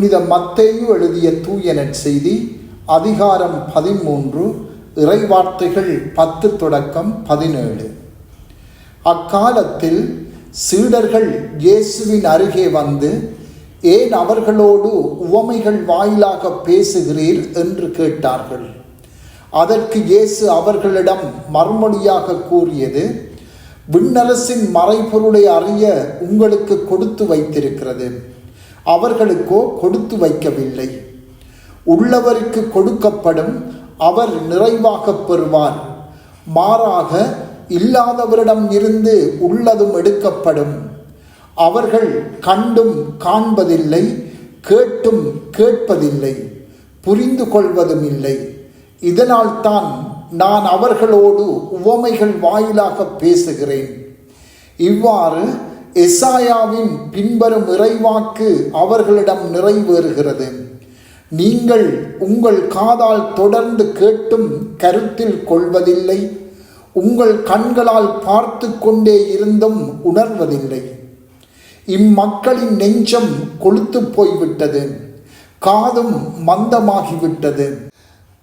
புனித மத்தேயு எழுதிய தூய செய்தி அதிகாரம் பதிமூன்று இறைவார்த்தைகள் பத்து தொடக்கம் பதினேழு. அக்காலத்தில் சீடர்கள் இயேசுவின் அருகே வந்து ஏன் அவர்களோடு உவமைகள் வாயிலாக பேசுகிறீர்? என்று கேட்டார்கள். அதற்கு இயேசு அவர்களிடம் மறுமொழியாக கூறியது விண்ணரசின் மறைபொருளை அறிய உங்களுக்கு கொடுத்து வைத்திருக்கிறது. அவர்களுக்கோ கொடுத்து வைக்கவில்லை. உள்ளவருக்கு கொடுக்கப்படும் அவர் நிறைவாக பெறுவார். மாறாக இல்லாதவரிடம் இருந்து உள்ளதும் எடுக்கப்படும். அவர்கள் கண்டும் காண்பதில்லை கேட்டும் கேட்பதில்லை புரிந்து கொள்வதும் இல்லை. இதனால்தான் நான் அவர்களோடு உவமைகள் வாயிலாக பேசுகிறேன். இவ்வாறு எசாயாவின் பின்வரும் இறைவாக்கு அவர்களிடம் நிறைவேறுகிறது. நீங்கள் உங்கள் காதால் தொடர்ந்து கேட்டும் கருத்தில் கொள்வதில்லை. உங்கள் கண்களால் பார்த்து கொண்டே இருந்தும் உணர்வதில்லை. இம்மக்களின் நெஞ்சம் கொளுத்து போய்விட்டது. காதும் மந்தமாகிவிட்டது.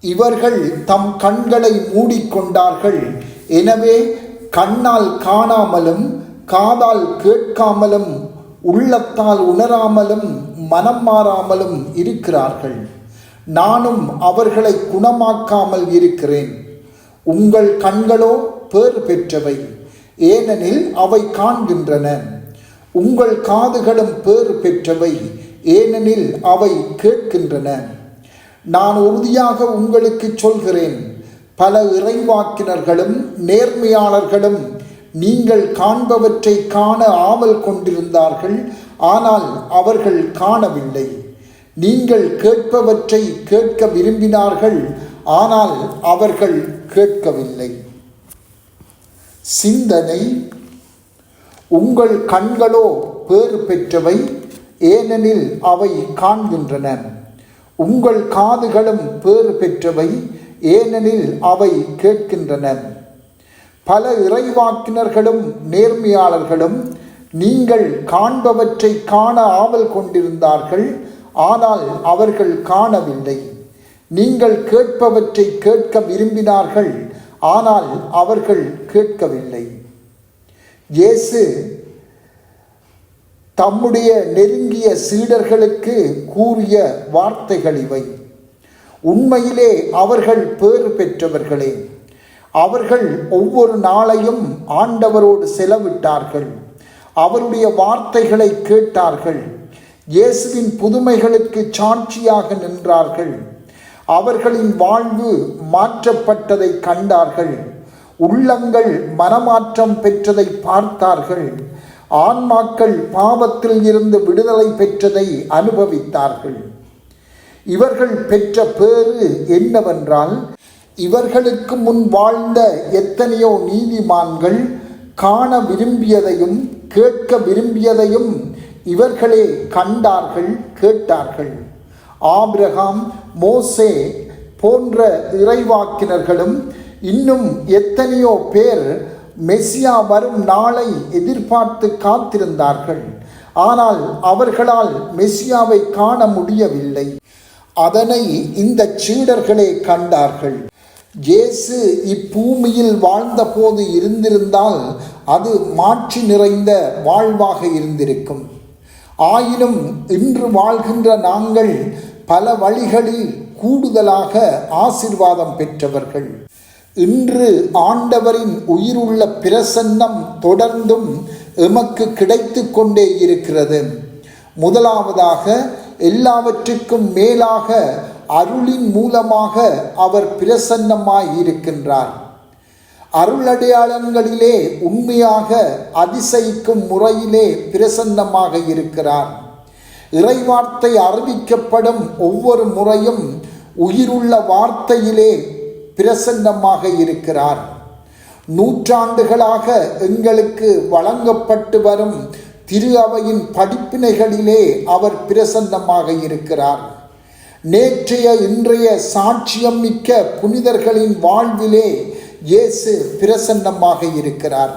இவர்கள் தம் கண்களை மூடிக்கொண்டார்கள். எனவே கண்ணால் காணாமலும் காதால் கேட்காமலும் உள்ளத்தால் உணராமலும் மனம் மாறாமலும் இருக்கிறார்கள். நானும் அவர்களை குணமாக்காமல் இருக்கிறேன். உங்கள் கண்களோ பேர் பெற்றவை ஏனெனில் அவை காண்கின்றன. உங்கள் காதுகளும் பேர் பெற்றவை ஏனெனில் அவை கேட்கின்றன. நான் உறுதியாக உங்களுக்கு சொல்கிறேன் பல இறைவாக்கினர்களும் நேர்மையாளர்களும் நீங்கள் காண்பவற்றை காண ஆவல் கொண்டிருந்தார்கள் ஆனால் அவர்கள் காணவில்லை. நீங்கள் கேட்பவற்றை கேட்க விரும்பினார்கள் ஆனால் அவர்கள் கேட்கவில்லை. சிந்தனை. உங்கள் கண்களோ பேறு பெற்றவை ஏனெனில் அவை காண்கின்றன. உங்கள் காதுகளும் பேறு பெற்றவை ஏனெனில் அவை கேட்கின்றன. பல இறைவாக்கினர்களும் நேர்மையாளர்களும் நீங்கள் காண்பவற்றை காண ஆவல் கொண்டிருந்தார்கள் ஆனால் அவர்கள் காணவில்லை. நீங்கள் கேட்பவற்றை கேட்க விரும்பினார்கள் ஆனால் அவர்கள் கேட்கவில்லை. இயேசு தம்முடைய நெருங்கிய சீடர்களுக்கு கூறிய வார்த்தைகள் இவை. உண்மையிலே அவர்கள் பேறு பெற்றவர்களே. அவர்கள் ஒவ்வொரு நாளையும் ஆண்டவரோடு செலவிட்டார்கள். அவருடைய வார்த்தைகளை கேட்டார்கள். இயேசுவின் புதுமைகளுக்கு சாட்சியாக நின்றார்கள். அவர்களின் வாழ்வு மாற்றப்பட்டதை கண்டார்கள். உள்ளங்கள் மனமாற்றம் பெற்றதை பார்த்தார்கள். ஆன்மாக்கள் பாவத்தில் இருந்து விடுதலை பெற்றதை அனுபவித்தார்கள். இவர்கள் பெற்ற பேறு என்னவென்றால் இவர்களுக்கு முன் வாழ்ந்த எத்தனையோ நீதிமான்கள் காண விரும்பியதையும் கேட்க விரும்பியதையும் இவர்களே கண்டார்கள் கேட்டார்கள். ஆபிரகாம் மோசே போன்ற இறைவாக்கினர்களும் இன்னும் எத்தனையோ பேர் மெஸ்ஸியா வரும் நாளை எதிர்பார்த்து காத்திருந்தார்கள். ஆனால் அவர்களால் மெஸ்ஸியாவை காண முடியவில்லை. அதனை இந்த சீடர்களே கண்டார்கள். இயேசு இப்பூமியில் வாழ்ந்தபோது இருந்திருந்தால் அது மாற்றி நிறைந்த வாழ்வாக இருந்திருக்கும். ஆயினும் இன்று வாழ்கின்ற நாங்கள் பல வழிகளில் கூடுதலாக ஆசிர்வாதம் பெற்றவர்கள். இன்று ஆண்டவரின் உயிருள்ள பிரசன்னம் தொடர்ந்தும் எமக்கு கிடைத்து கொண்டே இருக்கிறது. முதலாவதாக எல்லாவற்றுக்கும் மேலாக அருளின் மூலமாக அவர் பிரசன்னமாய் இருக்கின்றார். அருளடையாளங்களிலே உண்மையாக அதிசயிக்கும் முறையிலே பிரசன்னமாக இருக்கிறார். இறைவார்த்தை அறிவிக்கப்படும் ஒவ்வொரு முறையும் உயிருள்ள வார்த்தையிலே பிரசன்னமாக இருக்கிறார். நூற்றாண்டுகளாக எங்களுக்கு வழங்கப்பட்டு வரும் திரு அவையின் படிப்பினைகளிலே அவர் பிரசன்னமாக இருக்கிறார். நேற்றைய இன்றைய சாட்சியம் மிக்க புனிதர்களின் வாழ்விலே இயேசு பிரசன்னமாக இருக்கிறார்.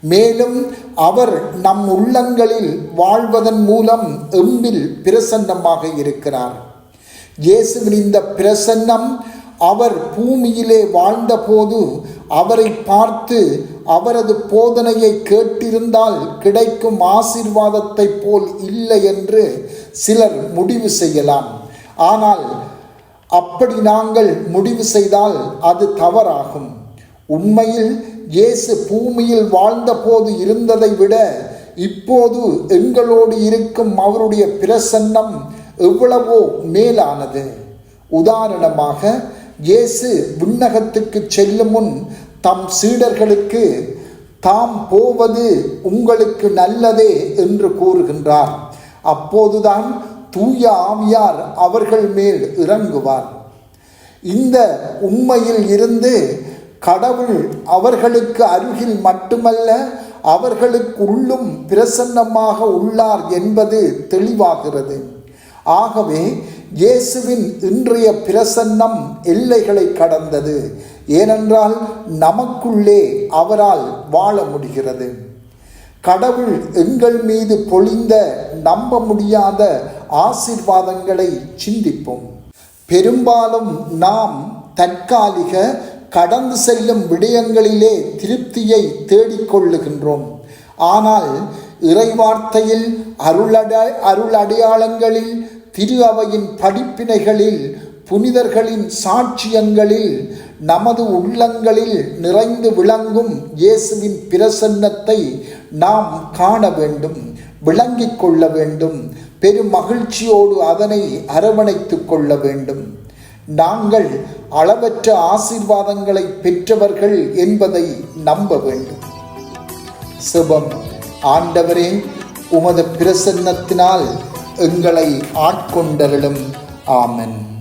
மேலும் அவர் நம் உள்ளங்களில் வாழ்வதன் மூலம் எம்மில் பிரசன்னமாக இருக்கிறார். இயேசுவின் இந்த பிரசன்னம் அவர் பூமியிலே வாழ்ந்தபோது அவரை பார்த்து அவரது போதனையை கேட்டிருந்தால் கிடைக்கும் ஆசீர்வாதத்தைப் போல் இல்லை என்று சிலர் முடிவு செய்யலாம். ஆனால் அப்படி நாங்கள் முடிவு செய்தால் அது தவறாகும். உண்மையில் இயேசு பூமியில் வாழ்ந்தபோது இருந்ததை விட இப்போது எங்களோடு இருக்கும் அவருடைய பிரசன்னம் எவ்வளவோ மேலானது. உதாரணமாக இயேசு விண்ணகத்துக்கு செல்லும் முன் தம் சீடர்களுக்கு தாம் போவது உங்களுக்கு நல்லதே என்று கூறுகின்றார். அப்போதுதான் தூய ஆவியார் அவர்கள் மேல் இறங்குவார். இந்த உண்மையில் இருந்து கடவுள் அவர்களுக்கு அருகில் மட்டுமல்ல அவர்களுக்குள்ளும் பிரசன்னமாக உள்ளார் என்பது தெளிவாகிறது. ஆகவே இயேசுவின் இன்றைய பிரசன்னம் எல்லைகளை கடந்தது. ஏனென்றால் நமக்குள்ளே அவரால் வாழ முடிகிறது. கடவுள் எங்கள் மீது பொழிந்த நம்ப முடியாத ஆசிர்வாதங்களை சிந்திப்போம். பெரும்பாலும் நாம் தற்காலிக கடந்து செல்லும் விடயங்களிலே திருப்தியை தேடிக்கொள்ளுகின்றோம். ஆனால் இறைவார்த்தையில் அருளட அருளடையாளங்களில் திரு அவையின் படிப்பினைகளில் புனிதர்களின் சாட்சியங்களில் நமது உள்ளங்களில் நிறைந்து விளங்கும் இயேசுவின் பிரசன்னத்தை நாம் காண வேண்டும் விளங்கிக் கொள்ள வேண்டும். பெரும் மகிழ்ச்சியோடு அதனை அரவணைத்து கொள்ள வேண்டும். நாங்கள் அளவற்ற ஆசீர்வாதங்களை பெற்றவர்கள் என்பதை நம்ப வேண்டும். சிவம் ஆண்டவரே உமது பிரசன்னத்தினால் எங்களை ஆட்கொண்டருளும். ஆமன்.